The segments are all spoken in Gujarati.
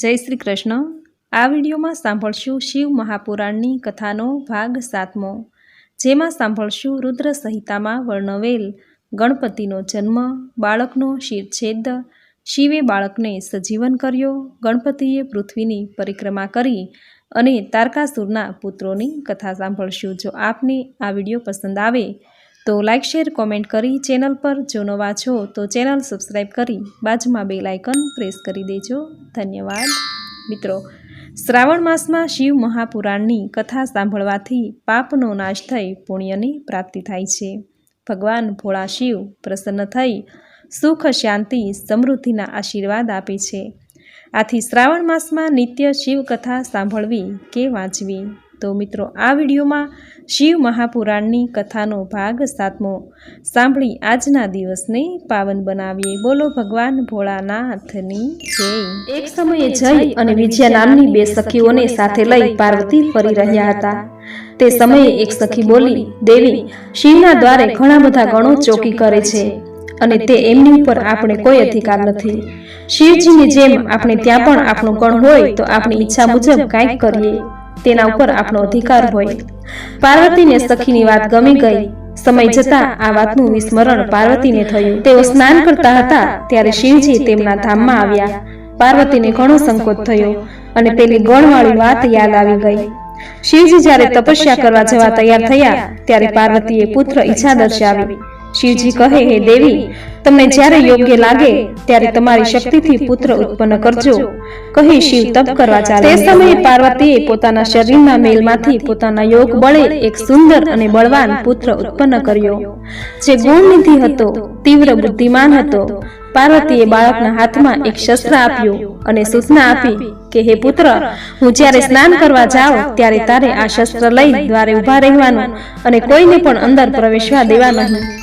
જય શ્રી કૃષ્ણ. આ વિડીયોમાં સાંભળશું શિવ મહાપુરાણની કથાનો ભાગ સાતમો, જેમાં સાંભળશું રુદ્ર સંહિતામાં વર્ણવેલ ગણપતિનો જન્મ, બાળકનો શિરછેદ, શિવે બાળકને સજીવન કર્યો, ગણપતિએ પૃથ્વીની પરિક્રમા કરી અને તારકાસુરના પુત્રોની કથા સાંભળશું. જો આપને આ વીડિયો પસંદ આવે તો લાઇક શેર, કોમેન્ટ કરી ચેનલ પર જો નવા છો તો ચેનલ સબસ્ક્રાઈબ કરી બાજુમાં બે લાઇકન પ્રેસ કરી દેજો. ધન્યવાદ. મિત્રો, શ્રાવણ માસમાં શિવ મહાપુરાણની કથા સાંભળવાથી પાપનો નાશ થઈ પુણ્યની પ્રાપ્તિ થાય છે. ભગવાન ભોળા શિવ પ્રસન્ન થઈ સુખ, શાંતિ, સમૃદ્ધિના આશીર્વાદ આપે છે. આથી શ્રાવણ માસમાં નિત્ય શિવ કથા સાંભળવી કે વાંચવી? તો મિત્રો, આ વિડીયોમાં શિવ મહાપુરાણની કથાનો ભાગ સાતમો. સાંભળી આજના દિવસને પાવન બનાવીએ. બોલો ભગવાન ભોળાનાથની એક સમયે જય અને વિજયા નામની બે સખીઓને સાથે લઈ પાર્વતી ફરી રહ્યા હતા. તે સમયે એક સખી બોલી, દેવી, શિવના દ્વારે ઘણા બધા ગણો ચોકી કરે છે અને તે એમની ઉપર આપણે કોઈ અધિકાર નથી. શિવજીની જેમ આપણે ત્યાં પણ આપણું ગણ હોય તો આપણી ઈચ્છા મુજબ કાંઈક કરીએ. તેના ઉપર આપણો અધિકાર હોય. પાર્વતીને સખીની વાત ગમી ગઈ. સમય જતા આ વાતનું વિસ્મરણ પાર્વતીને થયું. તેઓ સ્નાન કરતા હતા ત્યારે શિવજી તેમના ધામમાં આવ્યા. પાર્વતીને ઘણો સંકોચ થયો અને પેલી ગણવાળી વાત યાદ આવી ગઈ. શિવજી જ્યારે તપસ્યા કરવા જવા તૈયાર થયા ત્યારે પાર્વતીએ પુત્ર ઈચ્છા દર્શાવી. શિવજી કહે, હે દેવી, તમને જ્યારે યોગ્ય લાગે, ત્યારે તમારી શક્તિથી પુત્ર ઉત્પન્ન કરજો. કહી, શિવ તપ કરવા ચાલે. તે સમયે પાર્વતીએ પોતાના શરીરના મેલમાંથી પોતાના યોગ બળે એક સુંદર અને બળવાન પુત્ર ઉત્પન્ન કર્યો. જે ગુણનિધિ હતો, તીવ્ર બુદ્ધિમાન હતો, પાર્વતીએ બાળકના હાથમાં એક શસ્ત્ર આપ્યું અને સૂચના આપી કે, હે પુત્ર, હું જ્યારે સ્નાન કરવા જાઉં, ત્યારે તારે આ શસ્ત્ર લઈ દ્વારે ઊભા રહેવાનું અને કોઈને પણ અંદર પ્રવેશવા દેવા નહીં.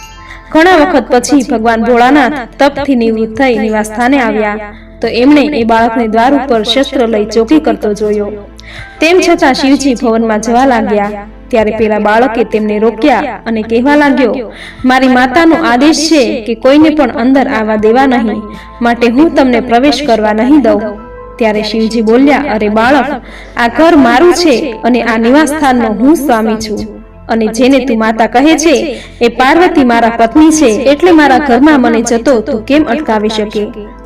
ઘણા વખત પછી ભગવાન ભોળાનાથ તપથી નિવૃત્ત થઈ નિવાસસ્થાને આવ્યા. તો એમણે એ બાળકને દ્વાર ઉપર શસ્ત્ર લઈ ચોકી કરતો જોયો. તેમ છતાં શિવજી ભવનમાં જવા લાગ્યા. ત્યારે પેલા બાળકે તેમને રોક્યા અને કહેવા લાગ્યો, મારી માતાનો આદેશ છે કે કોઈને પણ અંદર આવવા દેવા નહીં. માટે હું તમને પ્રવેશ કરવા નહીં દઉં. ત્યારે શિવજી બોલ્યા, અરે બાળક, આ ઘર મારું છે અને આ નિવાસ સ્થાનનો હું સ્વામી છું. અને જેને તું માતા કહે છે એ પાર્વતી મારા પત્ની છે એટલે મારા ઘરમાં મને જતો તું કેમ અટકાવી શકે?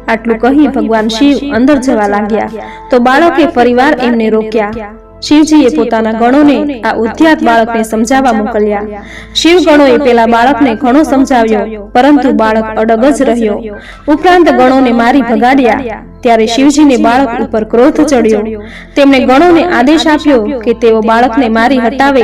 આટલું કહી ભગવાન શિવ અંદર જવા લાગ્યા. તો બાળકે ફરીવાર એમને રોક્યા. શિવજીએ પોતાના ગણોને આ ઉદ્યાત બાળકને સમજાવવા મોકલ્યા. શિવ ગણોએ પેલા બાળકને ઘણો સમજાવ્યો. પરંતુ બાળક અડગ જ રહ્યો. ઉપરાંત ગણોને મારી ભગાડ્યા. ત્યારે શિવજીને બાળક ઉપર ક્રોધ ચડ્યો. તેમણે ગણોને આદેશ આપ્યો કે તેઓ બાળકને મારી હટાવે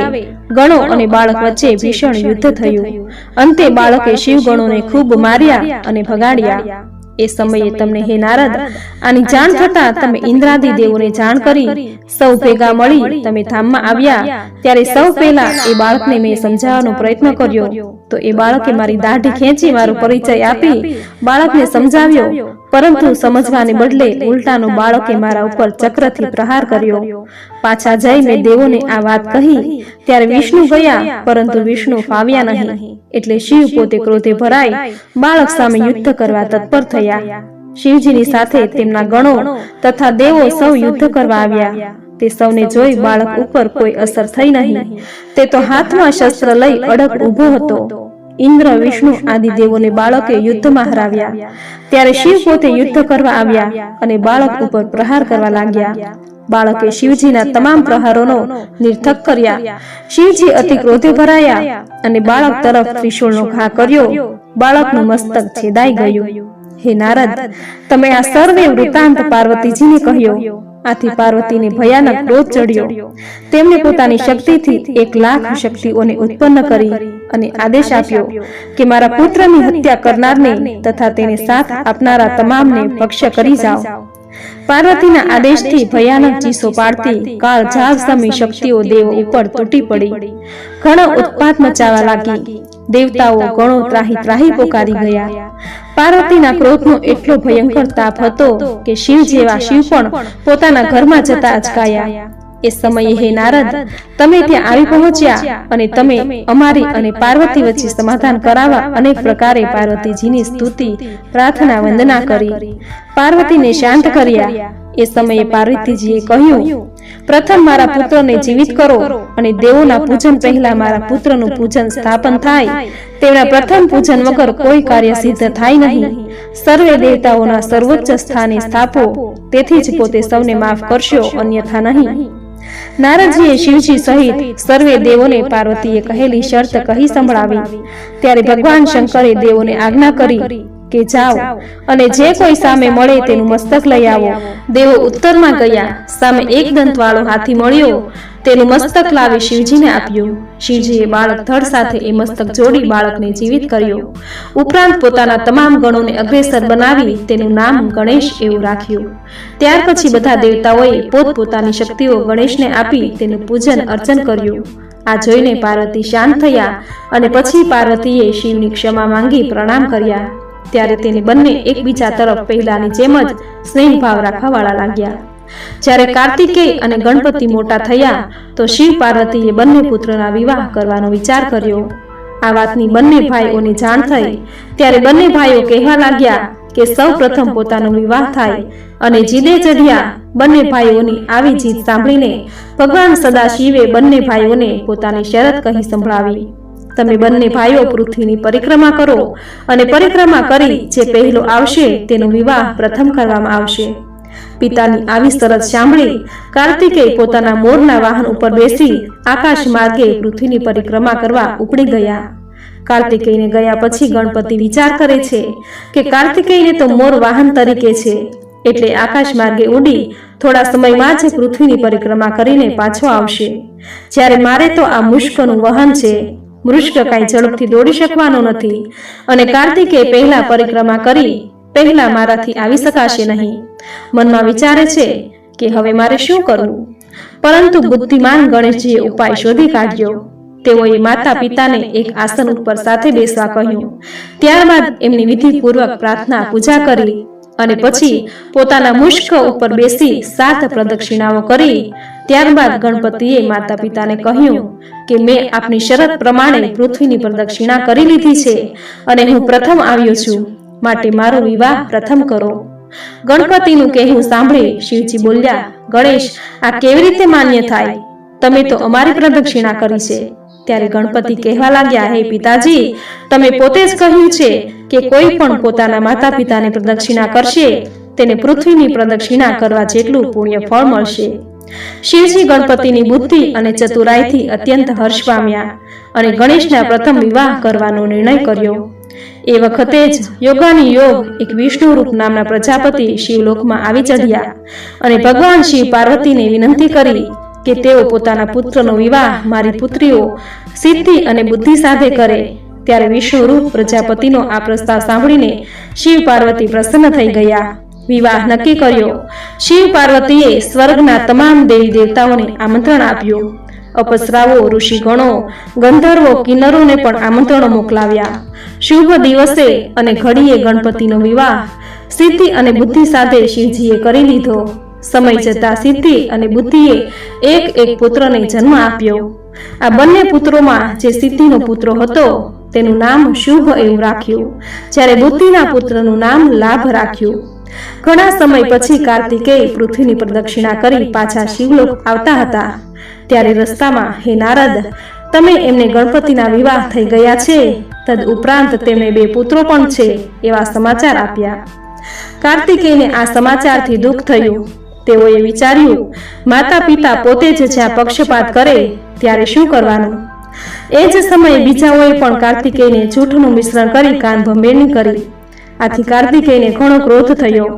ગણો અને બાળક વચ્ચે ભીષણ યુદ્ધ થયું. અંતે બાળકે શિવ ગણોને ખૂબ માર્યા અને ભગાડ્યા. એ સમયે તમને હે નારદ આની જાણ થતા તમે ઇન્દ્રાદી દેવોને જાણ કરી સૌ ભેગા મળી તમે ધામમાં આવ્યા ત્યારે સૌ પહેલા એ બાળકને મેં સમજાવવાનો પ્રયત્ન કર્યો. તો એ બાળકે મારી દાઢી ખેંચી મારો પરિચય આપી બાળકને સમજાવ્યો. પરંતુ સમજવાને બદલે ઉલટાનો બાળકે મારા ઉપર ચક્રથી પ્રહાર કર્યો. પાછા જઈ મેં દેવોને આ વાત કહી ત્યારે વિષ્ણુ ગયા પરંતુ વિષ્ણુ ફાવ્યા નહીં. એટલે શિવ પોતે ક્રોધે ભરાઈ બાળક સામે યુદ્ધ કરવા તત્પર થયા. શિવજીની સાથે તેમના ગણો તથા દેવો સૌ યુદ્ધ કરવા આવ્યા. તે સૌને જોઈ બાળક ઉપર કોઈ અસર થઈ નહીં. તે તો હાથમાં શસ્ત્ર લઈ અડગ ઊભો હતો. ઇન્દ્ર વિષ્ણુ આદિ દેવોને બાળકે યુદ્ધમાં હરાવ્યા. ત્યારે શિવ પોતે યુદ્ધ કરવા આવ્યા અને બાળક ઉપર પ્રહાર કરવા લાગ્યા. બાળકે શિવજીના તમામ પ્રહારોનો નિર્થક કર્યા. શિવજી અતિ ક્રોધે ભરાયા અને બાળક તરફ ત્રિશુળનો ઘા કર્યો. બાળકનું મસ્તક છેદાઈ ગયું. હે નારદ તમે આ સર્વે વૃતાંત પાર્વતીજીને કહ્યો. આથી પાર્વતીને ભયાનક ક્રોધ ચડ્યો. તેમણે પોતાની શક્તિથી એક લાખ શક્તિઓને ઉત્પન્ન કરી અને આદેશ આપ્યો કે મારા પુત્રની હત્યા કરનારને તથા તેને સાથ આપનારા તમામને ભક્ષ્ય કરી જાઓ. પાર્વતીના આદેશથી ભયાનક ચીસો પાડતી કાળ ઝાગ સમી શક્તિઓ દેવ ઉપર તૂટી પડી. ઘણો ઉત્પાત મચાવા લાગી. દેવતાઓ ઘણો ત્રાહી ત્રાહી પોકારી ગયા. પાર્વતીના ક્રોધનો એટલો ભયંકર તાપ હતો કે શિવ જેવા શિવ પણ પોતાના ઘરમાં જતા અચકાયા. એ સમયે હે નારદ તમે ત્યાં આવી પહોંચ્યા અને તમે અમારી અને પાર્વતી વચ્ચે સમાધાન કરાવવા અનેક પ્રકારે પાર્વતીજીની સ્તુતિ પ્રાર્થના વંદના કરી. પાર્વતીને શાંત કર્યા. એ સમયે પાર્વતીજીએ કહ્યું પ્રથમ મારા પુત્રને જીવિત કરો અને દેવોના પૂજન પહેલા મારા પુત્રનું પૂજન સ્થાપન થાય. તેમના પ્રથમ પૂજન વગર કોઈ કાર્ય સિદ્ધ થાય નહીં. સર્વે દેવતાઓના સર્વોચ્ચ સ્થાને સ્થાપો. તેથી જ પોતે સૌને માફ કરશો અન્યથા નહીં નારદજીએ શિવજી સહિત સર્વે દેવોને પાર્વતીએ કહેલી શરત કહી સંભળાવી. ત્યારે ભગવાન શંકરે દેવોને આજ્ઞા કરી કે જાઓ અને જે કોઈ સામે મળે તેનું મસ્તક લઈ આવો. દેવો ઉત્તરમાં ગયા. સામે એક દંતવાળો હાથી મળ્યો. તેનું મસ્તક લાવી શિવજીને આપ્યું. શિવજીએ બાળક ધડ સાથે એ મસ્તક જોડી બાળકને જીવિત કર્યો. ઉપરાંત પોતાના તમામ ગણોને અગ્રેસર બનાવી તેનું નામ ગણેશ એવું રાખ્યું. ત્યાર પછી બધા દેવતાઓએ પોતપોતાની શક્તિઓ ગણેશને આપી તેનું પૂજન અર્ચન કર્યું. આ જોઈને પાર્વતી શાંત થયા અને પછી પાર્વતીએ શિવની ક્ષમા માંગી પ્રણામ કર્યા ત્યારે તેને બંને એકબીજા તરફ પહેલાની જેમ જ સ્નેહભાવ રાખવાવાળા લાગ્યા. જ્યારે કાર્તિકેય અને ગણપતિ મોટા થયા, તો શિવ પાર્વતીએ બંને પુત્રના વિવાહ કરવાનો વિચાર કર્યો. આ વાતની બંને ભાઈઓને જાણ થઈ, ત્યારે બંને ભાઈઓ કહેવા લાગ્યા કે સૌ પ્રથમ પોતાનો વિવાહ થાય અને જીદે ચઢ્યા બંને ભાઈઓની આવી જીત સાંભળીને ભગવાન સદાશિવે બંને ભાઈઓને પોતાની શરત કહી સંભળાવી. તમે બંને ભાઈઓ પૃથ્વીની પરિક્રમા કરો અને પરિક્રમા કરી જે પહેલો આવશે તેનો વિવાહ પ્રથમ કરવામાં આવશે. પિતાની આવી શરત સાંભળી કાર્તિકે પોતાના મોરના વાહન ઉપર બેસી આકાશ માર્ગે પૃથ્વીની પરિક્રમા કરવા ઉપડી ગયા. કાર્તિકેયને ગયા પછી ગણપતિ વિચાર કરે છે કે કાર્તિકેયને તો મોર વાહન તરીકે છે. એટલે આકાશ માર્ગે ઉડી થોડા સમયમાં જ પૃથ્વીની પરિક્રમા કરીને પાછો આવશે. જ્યારે મારે તો આ મુશ્કનું વહન છે કાંઈ ઝડપથી દોડી શકવાનો નથી અને કાર્તિકે પહેલા પરિક્રમા કરી, પહેલા મારાથી આવી શકાશે નહીં. મનમાં વિચારે છે કે હવે મારે શું કરવું? પરંતુ બુદ્ધિમાન ગણેશજીએ ઉપાય શોધી કાઢ્યો. તેઓએ માતા પિતાને એક આસન ઉપર સાથે બેસવા કહ્યું. ત્યારબાદ એમની વિધિપૂર્વક પ્રાર્થના પૂજા કરી. અને પછી પોતાના મુશ્ક ઉપર બેસી સાત પ્રદક્ષિણાઓ કરી. ત્યારબાદ ગણપતિએ માતા પિતાને કહ્યું કે, મેં આપની શરત પ્રમાણે પૃથ્વીની પ્રદક્ષિણા કરી લીધી છે અને હું પ્રથમ આવ્યો છું. માટે મારો વિવાહ પ્રથમ કરો. ગણપતિનું કહેવું સાંભળી શિવજી બોલ્યા, ગણેશ, આ કેવી રીતે માન્ય થાય? તમે તો અમારી પ્રદક્ષિણા કરી છે. ત્યારે ગણપતિ કહેવા લાગ્યા હે પિતાજી તમે પોતે જ કહ્યું છે કે કોઈ પણ પોતાના માતા પિતાને પ્રદક્ષિણા કરશે તેને પૃથ્વીની પ્રદક્ષિણા કરવા જેટલું પુણ્ય ફળ મળશે. શિવજી ગણપતિની બુદ્ધિ અને ચતુરાઈથી અત્યંત હર્ષ પામ્યા અને ગણેશના પ્રથમ વિવાહ કરવાનો નિર્ણય કર્યો. એ વખતે જ યોગાની યોગ એક વિષ્ણુ રૂપ નામના પ્રજાપતિ શિવલોકમાં આવી ચઢ્યા. અને ભગવાન શિવ પાર્વતીને વિનંતી કરી કે તેઓ પોતાના પુત્રનો વિવાહ મારી પુત્રીઓ સિદ્ધિ અને બુદ્ધિ સાથે કરે, ત્યારે વિશ્વરૂપ પ્રજાપતિનો આ પ્રસ્તાવ સાંભળીને શિવ પાર્વતી પ્રસન્ન થઈ ગયા. વિવાહ નક્કી કર્યો. શિવ પાર્વતીએ સ્વર્ગના તમામ દેવી દેવતાઓને આમંત્રણ આપ્યું. અપસરાઓ, ઋષિગણો, ગંધર્વો, કિન્નરોને પણ આમંત્રણો મોકલાવ્યા. શુભ દિવસે અને ઘડીએ ગણપતિનો વિવાહ સિદ્ધિ અને બુદ્ધિ સાથે શિવજીએ કરી લીધો. સમય જતા સિદ્ધિ અને બુદ્ધિએ એક એક પુત્રને જન્મ આપ્યો. આ બંને પુત્રોમાં જે સિદ્ધિનો પુત્ર હતો તેનું નામ શુભ એવું રાખ્યું. જ્યારે બુદ્ધિના પુત્રનું નામ લાભ રાખ્યું. ઘણા સમય પછી કાર્તિકેય પૃથ્વીની પ્રદક્ષિણા કરી પાછા શિવલોક આવતા હતા. ત્યારે રસ્તામાં હે નારદ તમે એમને ગણપતિના વિવાહ થઈ ગયા છે. તદ ઉપરાંત તેમને બે પુત્રો પણ છે એવા સમાચાર આપ્યા. કાર્તિકેયને આ સમાચારથી દુઃખ થયું તેઓએ વિચાર્યું માતા પિતા પોતે જ જ્યાં પક્ષપાત કરે, ત્યારે શું કરવાનું? એ જ સમયે બીજાઓએ પણ કાર્તિકેયને જૂઠનું મિશ્રણ કરી કાન ભંભેરણી કરી. આથી કાર્તિકેયને ઘણો ક્રોધ થયો.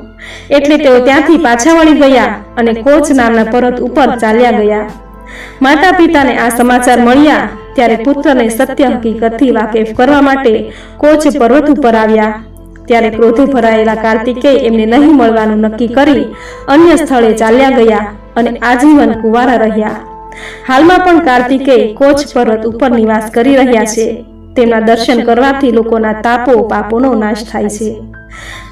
એટલે તેઓ ત્યાંથી પાછા વળી ગયા અને કોચ નામના પર્વત ઉપર ચાલ્યા ગયા. માતા પિતાને આ સમાચાર મળ્યા ત્યારે પુત્રને સત્ય હકીકતથી વાકેફ કરવા માટે કોચ પર્વત ઉપર આવ્યા. ત્યારે ક્રોધે ભરાયેલા કાર્તિકેય એમને નહીં મળવાનું નક્કી કરી અન્ય સ્થળે ચાલ્યા ગયા અને આજીવન કુંવારા રહ્યા. હાલમાં પણ કાર્તિકેય કોચ પર્વત ઉપર નિવાસ કરી રહ્યા છે. તેમના દર્શન કરવાથી લોકોના તાપો પાપોનો નાશ થાય છે.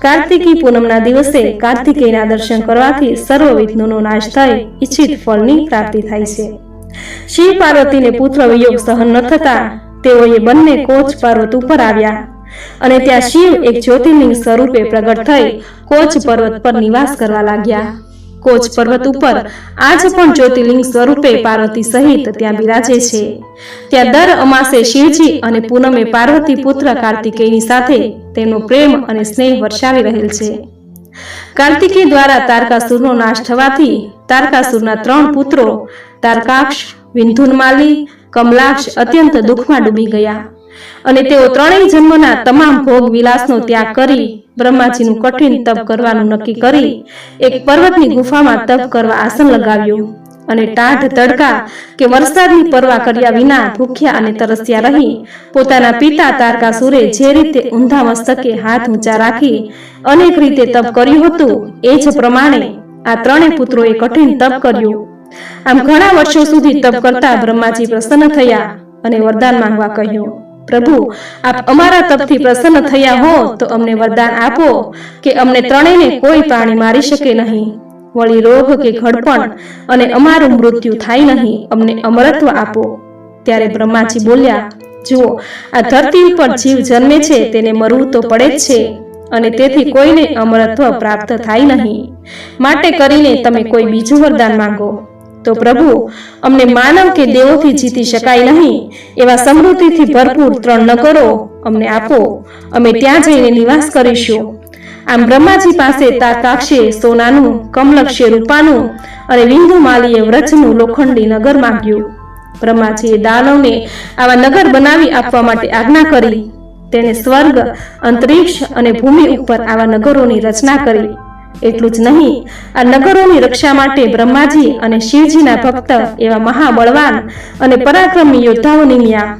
કાર્તિકી પૂનમના દિવસે કાર્તિકેયના દર્શન કરવાથી સર્વ વિઘ્નોનો નાશ થઈ ઈચ્છિત ફળની પ્રાપ્તિ થાય છે. શિવ પાર્વતીને પુત્ર વિયોગ સહન ન થતા તેઓએ બંને કોચ પર્વત ઉપર આવ્યા. અને ત્યાં શિવ એક જ્યોતિર્લિંગ સ્વરૂપે પ્રગટ થઈ કોચ પર્વત પર નિવાસ કરવા લાગ્યા. કોચ પર્વત ઉપર આજ પણ જ્યોતિર્લિંગ સ્વરૂપે પાર્વતી સહિત ત્યાં બિરાજે છે. ત્યાં દર અમાસે શિવજી અને પૂનમે પાર્વતી પુત્ર કાર્તિકેયની સાથે તેમનો પ્રેમ અને સ્નેહ વર્ષાવી રહેલ છે. કાર્તિકેય દ્વારા તારકાસુરનો નાશ થવાથી તારકાસુરના ત્રણ પુત્રો તારકાક્ષ વિંધુનમાલી કમલાક્ષ અત્યંત દુઃખમાં ડૂબી ગયા. અને તેઓ ત્રણેય જન્મના તમામ ભોગ વિલાસનો ત્યાગ કરી બ્રહ્માજીનું કઠિન તપ કરવાનું નક્કી કરી એક પર્વતની ગુફામાં તપ કરવા આસન લગાવ્યું અને ટાઢ તડકા કે વરસાદની પરવા કર્યા વિના ભૂખ્યા અને તરસ્યા રહી. પોતાના પિતા તારકાસુરે જે રીતે ઊંધા મસ્તકે હાથ ઊંચા રાખી અનેક રીતે તપ કર્યું હતું એ જ પ્રમાણે આ ત્રણેય પુત્રોએ કઠિન તપ કર્યું. આમ ઘણા વર્ષો સુધી તપ કરતા બ્રહ્માજી પ્રસન્ન થયા અને વરદાન માંગવા કહ્યું પ્રભુ આપ અમારા તપથી પ્રસન્ન થયા હો તો અમને વરદાન આપો કે અમને ત્રણેયને કોઈ પ્રાણી મારી શકે નહીં. વળી રોગ કે ઘડપણ અને અમારું મૃત્યુ થાય નહીં. અમને અમરત્વ આપો. ત્યારે બ્રહ્માજી બોલ્યા જુઓ આ ધરતી ઉપર જીવ જન્મે છે તેને મરવું તો પડે જ છે અને તેથી કોઈને અમરત્વ પ્રાપ્ત થાય નહીં. માટે કરીને તમે કોઈ બીજું વરદાન માંગો. તો પ્રભુ, અમને માનવ કે દેવોથી જીતી શકાય નહીં, એવા સમૃદ્ધિથી ભરપૂર ત્રણ નગરો અમને આપો, અમે ત્યાં જઈને નિવાસ કરીશું. આમ બ્રહ્માજી પાસે તાકાક્ષે સોનાનું, કમલક્ષે રૂપાનું અને વિંદુ માલીએ વ્રજનું લોખંડી નગર માંગ્યું. બ્રહ્માજીએ દાનવને આવા નગર બનાવી આપવા માટે આજ્ઞા કરી. તેણે સ્વર્ગ, અંતરિક્ષ અને ભૂમિ ઉપર આવા નગરોની રચના કરી. એટલું જ નહીં. આ નગરોની રક્ષા માટે બ્રહ્માજી અને શિવજીના ભક્ત એવા મહાબળવાન અને પરાક્રમી યોદ્ધાઓ નિમ્યા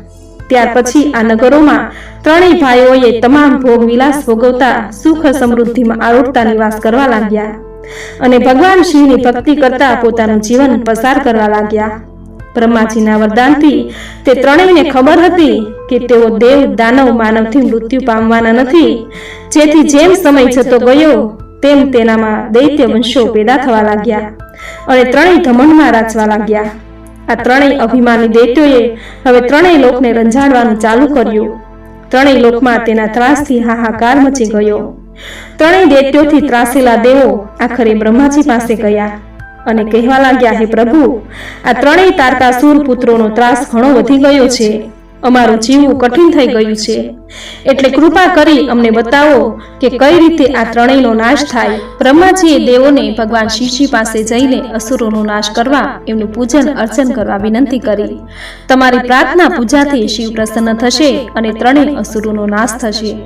ત્યાર પછી આ નગરોમાં ત્રણેય ભાઈઓએ તમામ ભોગ વિલાસ ભોગવતા સુખ સમૃદ્ધિમાં આરોગતા નિવાસ કરવા લાગ્યા અને ભગવાન શિવની ભક્તિ કરતા પોતાનું જીવન પસાર કરવા લાગ્યા. બ્રહ્માજીના વરદાનથી તે ત્રણેયને ખબર હતી કે તેઓ દેવ દાનવ માનવથી મૃત્યુ પામવાના નથી. જેથી જેમ સમય જતો ગયો તેમ તેનામાં દૈત્ય વંશો પેદા થવા લાગ્યા અને ત્રણેય ધમનમાં રાચવા લાગ્યા. આ ત્રણેય અભિમાની દૈત્યોએ હવે ત્રણેય લોકને રંજાડવાનું ચાલુ કર્યું. ત્રણેય લોકમાં તેના ત્રાસથી હાહાકાર મચી ગયો. ત્રણેય દૈત્યોથી ત્રાસેલા દેવો આખરે બ્રહ્માજી પાસે ગયા અને કહેવા લાગ્યા, હે પ્રભુ, આ ત્રણેય તારકાસુર પુત્રોનો ત્રાસ ઘણો વધી ગયો છે. અમારું જીવવું કઠિન થઈ ગયું છે. એટલે કૃપા કરી અમને બતાવો કે કઈ રીતે આ ત્રણેયનો નાશ થાય. બ્રહ્માજીએ દેવોને ભગવાન શિવજી પાસે જઈને અસુરોનો નાશ કરવા એમનું પૂજન અર્ચન કરવા વિનંતી કરી. તમારી પ્રાર્થના પૂજાથી શિવ પ્રસન્ન થશે અને ત્રણેય અસુરોનો નાશ થશે.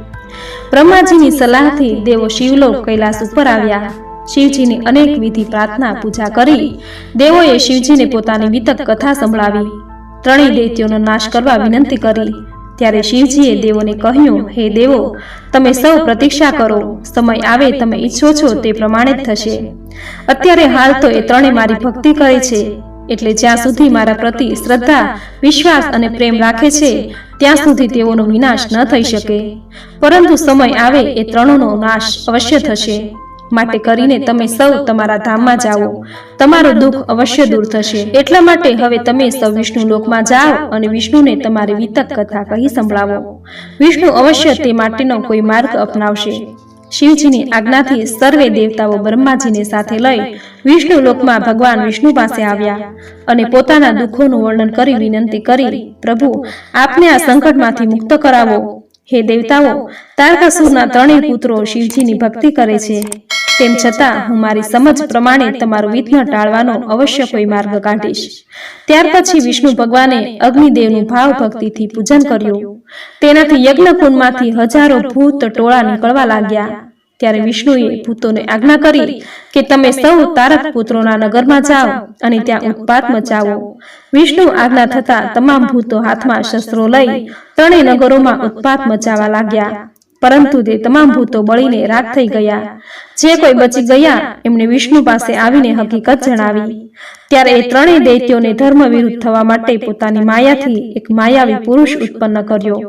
બ્રહ્માજીની સલાહથી દેવો શિવલોક કૈલાસ ઉપર આવ્યા. શિવજીની અનેક વિધિ પ્રાર્થના પૂજા કરી. દેવોએ શિવજીને પોતાની વિતક કથા સંભળાવી. ત્રણેય દૈત્યોનો નાશ કરવા વિનંતી કરી. ત્યારે શિવજીએ દેવોને કહ્યું, હે દેવો, તમે સૌ પ્રતીક્ષા કરો. સમય આવે, તમે ઈચ્છો છો તે પ્રમાણે જ થશે. અત્યારે હાલ તો એ ત્રણે મારી ભક્તિ કરે છે. એટલે જ્યાં સુધી મારા પ્રતિ શ્રદ્ધા, વિશ્વાસ અને પ્રેમ રાખે છે, ત્યાં સુધી તેઓનો વિનાશ ન થઈ શકે. પરંતુ સમય આવે, એ ત્રણોનો નાશ અવશ્ય થશે. માટે કરીને તમે સૌ તમારા ધામમાં જાઓ. તમારું દુઃખ અવશ્ય દૂર થશે. એટલા માટે હવે તમે સૌ વિષ્ણુ લોકમાં જાઓ અને વિષ્ણુને તમારી વિતક કથા કહી સંભળાવો. વિષ્ણુ અવશ્ય તે માટેનો કોઈ માર્ગ અપનાવશે. શિવજીની આજ્ઞાથી સર્વે દેવતાઓ બ્રહ્માજીને સાથે લઈ વિષ્ણુ લોકમાં ભગવાન વિષ્ણુ પાસે આવ્યા અને પોતાના દુઃખોનું વર્ણન કરી વિનંતી કરી પ્રભુ આપને આ સંકટમાંથી મુક્ત કરાવો. હે દેવતાઓ તારકાસુરના ત્રણેય પુત્રો શિવજીની ભક્તિ કરે છે તેમ છતાં હું મારી સમજ પ્રમાણે તમારું વિઘ્ન ટાળવાનો અવશ્ય કોઈ માર્ગ કાઢીશ. ત્યાર પછી વિષ્ણુ ભગવાને અગ્નિદેવનું ભાવ ભક્તિથી પૂજન કર્યું. તેનાથી યજ્ઞકુંડમાંથી હજારો ભૂત ટોળા નીકળવા લાગ્યા. ત્યારે વિષ્ણુએ ભૂતોને આજ્ઞા કરી કે તમે સૌ તારક પુત્રોના નગરમાં જાઓ અને ત્યાં ઉત્પાત મચાવો. વિષ્ણુ આજ્ઞા થતા તમામ ભૂતો હાથમાં શસ્ત્રો લઈ ત્રણેય નગરોમાં ઉત્પાત મચાવા લાગ્યા. પરંતુ તે તમામ ભૂતો બળીને રાખ થઈ ગયા. જે કોઈ બચી ગયા, એમને વિષ્ણુ પાસે આવીને હકીકત જણાવી. ત્યારે એ ત્રણેય દૈત્યોને ધર્મ વિરુદ્ધ થવા માટે પોતાની માયાથી એક માયાવી પુરુષ ઉત્પન્ન કર્યો.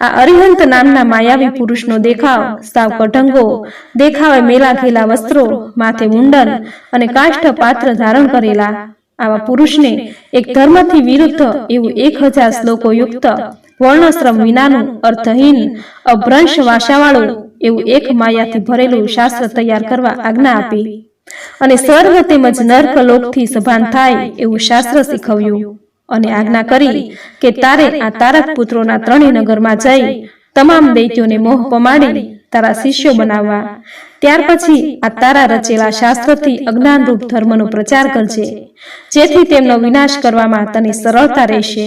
આ અરિહંત નામના માયાવી પુરુષનો દેખાવ, સાવ કઢંગો, દેખાવે મેલા ઘેલા વસ્ત્રો, માથે મુંડન અને કાષ્ઠ પાત્ર ધારણ કરેલા. આવા પુરુષને એક ધર્મથી વિરુદ્ધ એવું એક હજાર શ્લોકો યુક્ત વર્ણશ્રમ વિનાનું અર્થહીન, અભ્રંશ વાસાવાળું એવું એક માયાથી ભરેલું શાસ્ત્ર તૈયાર કરવા આજ્ઞા આપી. અને સ્વર્ગ તેમજ નર્ક લોકથી સભાન થાય એવું શાસ્ત્ર શીખવ્યું. અને આજ્ઞા કરી કે તારે આ તારક પુત્રોના ત્રણેય નગરમાં જઈ, તમામ દૈત્યોને મોહ પમાડી, તારા શિષ્યો બનાવવા. ત્યાર પછી આ તારા રચેલા શાસ્ત્રથી અજ્ઞાનરૂપ ધર્મનો પ્રચાર કરજે. જેથી તેમનો વિનાશ કરવામાં તને સરળતા રહેશે.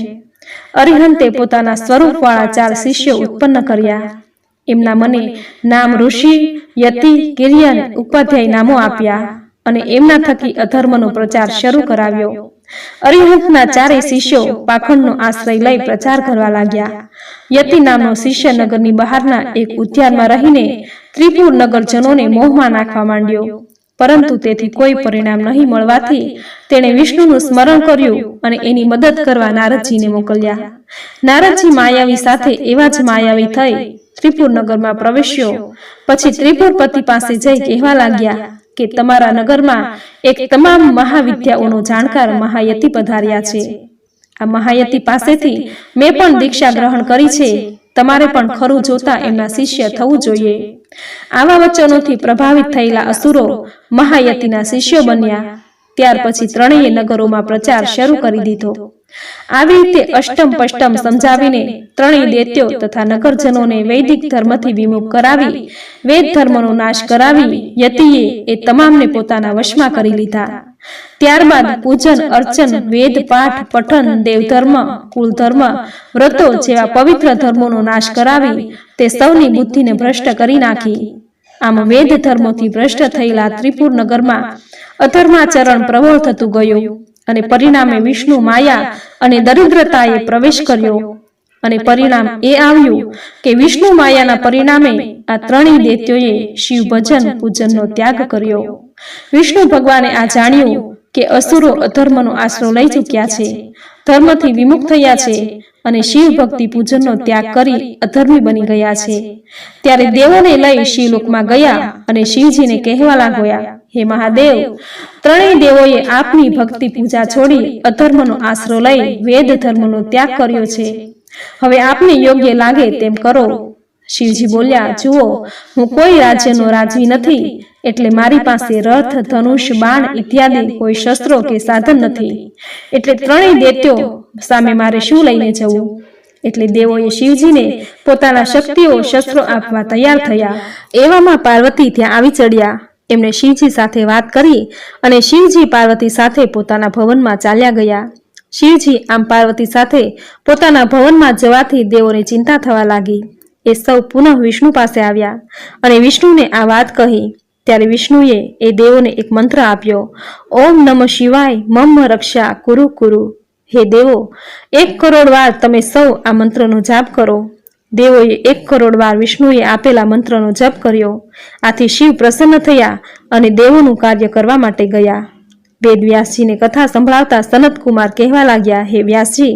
અરિહંતે પોતાના સ્વરૂપવાળા ચાર શિષ્યો ઉત્પન્ન કર્યા. એમના મને નામ ઋષિ, યતિ, કિરિયન ઉપાધ્યાય નામો આપ્યા અને એમના થકી અધર્મનો પ્રચાર શરૂ કરાવ્યો. અરિહંતના ચારેય શિષ્યો પાખંડનો આશ્રય લઈ પ્રચાર કરવા લાગ્યા. યતિ નામનો શિષ્ય નગરની બહારના એક ઉદ્યાનમાં રહીને ત્રિપુર નગરજનોને મોહમાં નાખવા માંડ્યો. પરંતુ તેથી કોઈ પરિણામ નહીં મળવાથી તેણે વિષ્ણુનું સ્મરણ કર્યું અને એની મદદ કરવા નારદજીને મોકલ્યા. નારદજી માયાવી સાથે એવા જ માયાવી થઈ ત્રિપુર નગરમાં પ્રવેશ્યો. પછી ત્રિપુરપતિ પાસે જઈ કહેવા લાગ્યા કે તમારા નગરમાં એક તમામ મહાવિદ્યાઓનો જાણકાર મહાયતી પધાર્યા છે. આ મહાયતી પાસેથી મેં પણ દીક્ષા ગ્રહણ કરી છે. તમારે પણ ખરું જોતા એમના શિષ્ય થવું જોઈએ. આવા વચનોથી પ્રભાવિત થયેલા અસુરો મહાયતિના શિષ્યો બન્યા. ત્યાર પછી ત્રણેય નગરોમાં પ્રચાર શરૂ કરી દીધો. આવી રીતે અષ્ટમ પષ્ટમ સમજાવીને ત્રણેય દૈત્યો તથા નગરજનોને વૈદિક ધર્મથી વિમુખ કરાવી વેદ ધર્મનો નાશ કરાવી યતિએ એ તમામને પોતાના વશમાં કરી લીધા. ત્યારબાદ પૂજન અર્ચન વેદ પાઠ પઠન દેવધર્મ કુલધર્મ વ્રતો જેવા પવિત્ર ધર્મોનો નાશ કરાવી તે સૌની બુદ્ધિને ભ્રષ્ટ કરી નાખી. આમ વેદ ધર્મોથી ભ્રષ્ટ થયેલા ત્રિપુર નગરમાં અધર્માચરણ પ્રબળ થતું ગયું. અને પરિણામે વિષ્ણુ માયા અને દરિદ્રતાએ પ્રવેશ કર્યો. અને પરિણામ એ આવ્યું કે વિષ્ણુ માયાના પરિણામે આ ત્રણેય દૈત્યોએ શિવ ભજન પૂજનનો ત્યાગ કર્યો. વિષ્ણુ ભગવાને આ જાણ્યું કે અસુરો અધર્મનો આશરો લઈ ચૂક્યા છે. ધર્મથી વિમુખ થયા છે અને શિવ ભક્તિ પૂજનનો ત્યાગ કરી અધર્મી બની ગયા છે. ત્યારે દેવોને લઈ શિવલોકમાં ગયા અને શિવજીને કહેવા લાગ્યા હે મહાદેવ ત્રણેય દેવોએ આપની ભક્તિ પૂજા છોડી અધર્મનો આશરો લઈ વેદ ધર્મનો ત્યાગ કર્યો છે હવે આપને યોગ્ય લાગે તેમ કરો. શિવજી બોલ્યા જુઓ હું કોઈ રાજ્યનો રાજવી નથી એટલે મારી પાસે રથ ધનુષ બાણ ઇત્યાદિ કોઈ શસ્ત્રો કે સાધન નથી. એટલે ત્રણેય દેત્યો સામે મારે શું લઈને જવું? એટલે દેવોએ શિવજીને પોતાના શક્તિઓ શસ્ત્રો આપવા તૈયાર થયા. એવામાં પાર્વતી ત્યાં આવી ચડ્યા. એમણે શિવજી સાથે વાત કરી અને શિવજી પાર્વતી સાથે પોતાના ભવનમાં ચાલ્યા ગયા. શિવજી આમ પાર્વતી સાથે પોતાના ભવનમાં જવાથી દેવોને ચિંતા થવા લાગી. એ સૌ પુનઃ વિષ્ણુ પાસે આવ્યા અને વિષ્ણુને આ વાત કહી. ત્યારે વિષ્ણુએ એ દેવોને એક મંત્ર આપ્યો. ઓમ નમ શિવાય, મમ રક્ષા, કુરુ કુરુ. હે દેવો, એક કરોડ વાર તમે સૌ આ મંત્રનો જાપ કરો. દેવોએ એક કરોડ વાર વિષ્ણુએ આપેલા મંત્રનો જપ કર્યો. આથી શિવ પ્રસન્ન થયા અને દેવોનું કાર્ય કરવા માટે ગયા. વેદ વ્યાસજીને કથા સંભળાવતા સનતકુમાર કહેવા લાગ્યા, હે વ્યાસજી,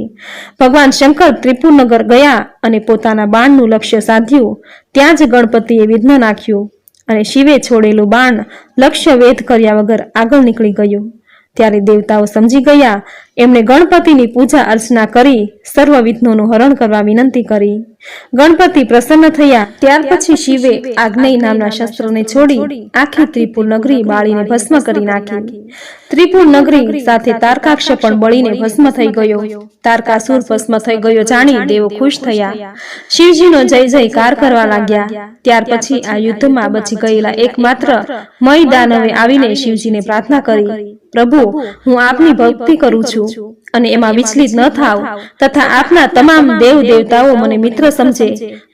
ભગવાન શંકર ત્રિપુરનગર ગયા અને પોતાના બાણનું લક્ષ્ય સાધ્યું. ત્યાં જ ગણપતિએ વિઘ્ન નાખ્યું અને શિવે છોડેલું બાણ લક્ષ્ય વેધ કર્યા વગર આગળ નીકળી ગયું. ત્યારે દેવતાઓ સમજી ગયા એમણે ગણપતિની પૂજા અર્ચના કરી સર્વ વિઘ્નોનું હરણ કરવા વિનંતી કરી. ગણપતિ પ્રસન્ન થયા ત્યાર પછી શિવે આગ્નેય નામના શસ્ત્રને છોડી આખી ત્રિપુર નગરી બાળીને ભસ્મ કરી નાખી. ત્રિપુર નગરી સાથે તારકાક્ષ પણ બળીને ભસ્મ થઈ ગયો. તારકાસુર ભસ્મ થઈ ગયો જાણી દેવો ખુશ થયા. શિવજીનો જય જયકાર કરવા લાગ્યા. ત્યાર પછી આ યુદ્ધમાં બચી ગયેલા એકમાત્ર મય દાનવે આવીને શિવજીને પ્રાર્થના કરી. પ્રભુ હું આપની ભક્તિ કરું છું. અને એમાં વિચલિત ન થાવ તથા આપના તમામ દેવ દેવતાઓ મને મિત્ર સમજે.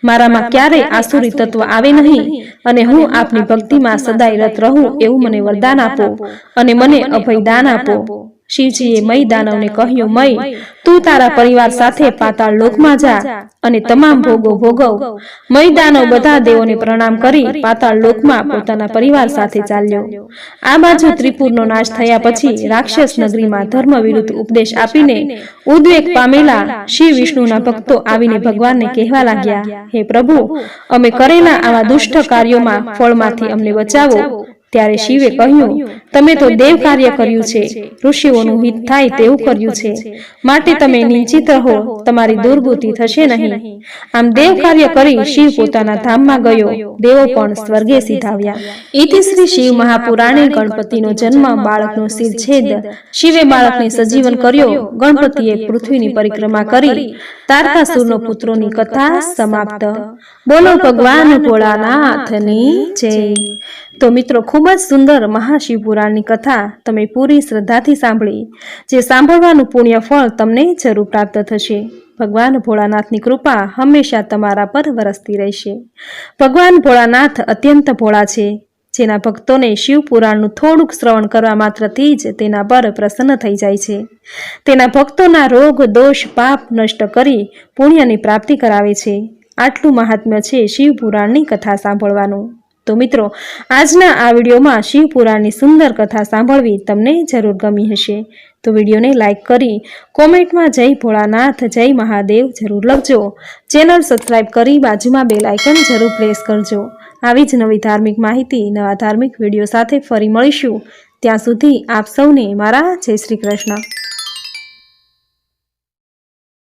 મારામાં ક્યારેય આસુરી તત્વ આવે નહીં અને હું આપની ભક્તિમાં સદાય રત રહું એવું મને વરદાન આપો અને મને અભય દાન આપો. શિવજીએ મય દાનવને કહ્યું, મય, તું તારા પરિવાર સાથે પાતાળ લોકમાં જા અને તમામ ભોગો ભોગવ. મય દાનવ બધા દેવોને પ્રણામ કરી પાતાળ લોકમાં પોતાના પરિવાર સાથે ચાલ્યો. આ બાજુ ત્રિપુરનો નાશ થયા પછી રાક્ષસ નગરીમાં ધર્મ વિરુદ્ધ ઉપદેશ આપીને ઉદ્વેગ પામેલા શિવ વિષ્ણુના ભક્તો આવીને ભગવાનને કહેવા લાગ્યા, હે પ્રભુ, અમે કરેલા આવા દુષ્ટ કાર્યોમાં ફળમાંથી અમને બચાવો ત્યારે શિવે કહ્યું તમે તો દેવ કાર્ય કર્યું છે. ઋષિઓનું હિત થાય તેવું કર્યું છે. માટે તમે નિશ્ચિત રહો. તમારી દુર્ગતિ થશે નહીં. આમ દેવ કાર્ય કરી શિવ પોતાના ધામમાં ગયો. દેવો પણ સ્વર્ગે સીધાવ્યા ઇતિ શ્રી શિવ મહાપુરાણે ગણપતિનો જન્મ બાળકનો શિરછેદ શિવે બાળકને સજીવન કર્યો. ગણપતિએ પૃથ્વીની પરિક્રમા કરી. તારકાસુરનો પુત્રોની કથા સમાપ્ત. બોલો ભગવાન ભોળાનાથની જય તો મિત્રો, ખૂબ જ સુંદર મહાશિવપુરાણની કથા તમે પૂરી શ્રદ્ધાથી સાંભળી, જે સાંભળવાનું પુણ્ય ફળ તમને જરૂર પ્રાપ્ત થશે. ભગવાન ભોળાનાથની કૃપા હંમેશા તમારા પર વરસતી રહેશે. ભગવાન ભોળાનાથ અત્યંત ભોળા છે. જેના ભક્તોને શિવપુરાણનું થોડુંક શ્રવણ કરવા માત્રથી જ તેના પર પ્રસન્ન થઈ જાય છે. તેના ભક્તોના રોગ, દોષ, પાપ નષ્ટ કરી પુણ્યની પ્રાપ્તિ કરાવે છે. આટલું મહાત્મ્ય છે શિવપુરાણની કથા સાંભળવાનું. તો મિત્રો, આજના આ વિડીયોમાં શિવપુરાણની સુંદર કથા સાંભળવી તમને જરૂર ગમી હશે. તો વિડીયોને લાઈક કરી, કોમેન્ટમાં જય ભોળાનાથ, જય મહાદેવ જરૂર લખજો. ચેનલ સબસ્ક્રાઈબ કરી બાજુમાં બેલ આઇકન જરૂર પ્રેસ કરજો. આવી જ નવી ધાર્મિક માહિતી, નવા ધાર્મિક વીડિયો સાથે ફરી મળીશું. ત્યાં સુધી આપ સૌને મારા જય શ્રી કૃષ્ણ.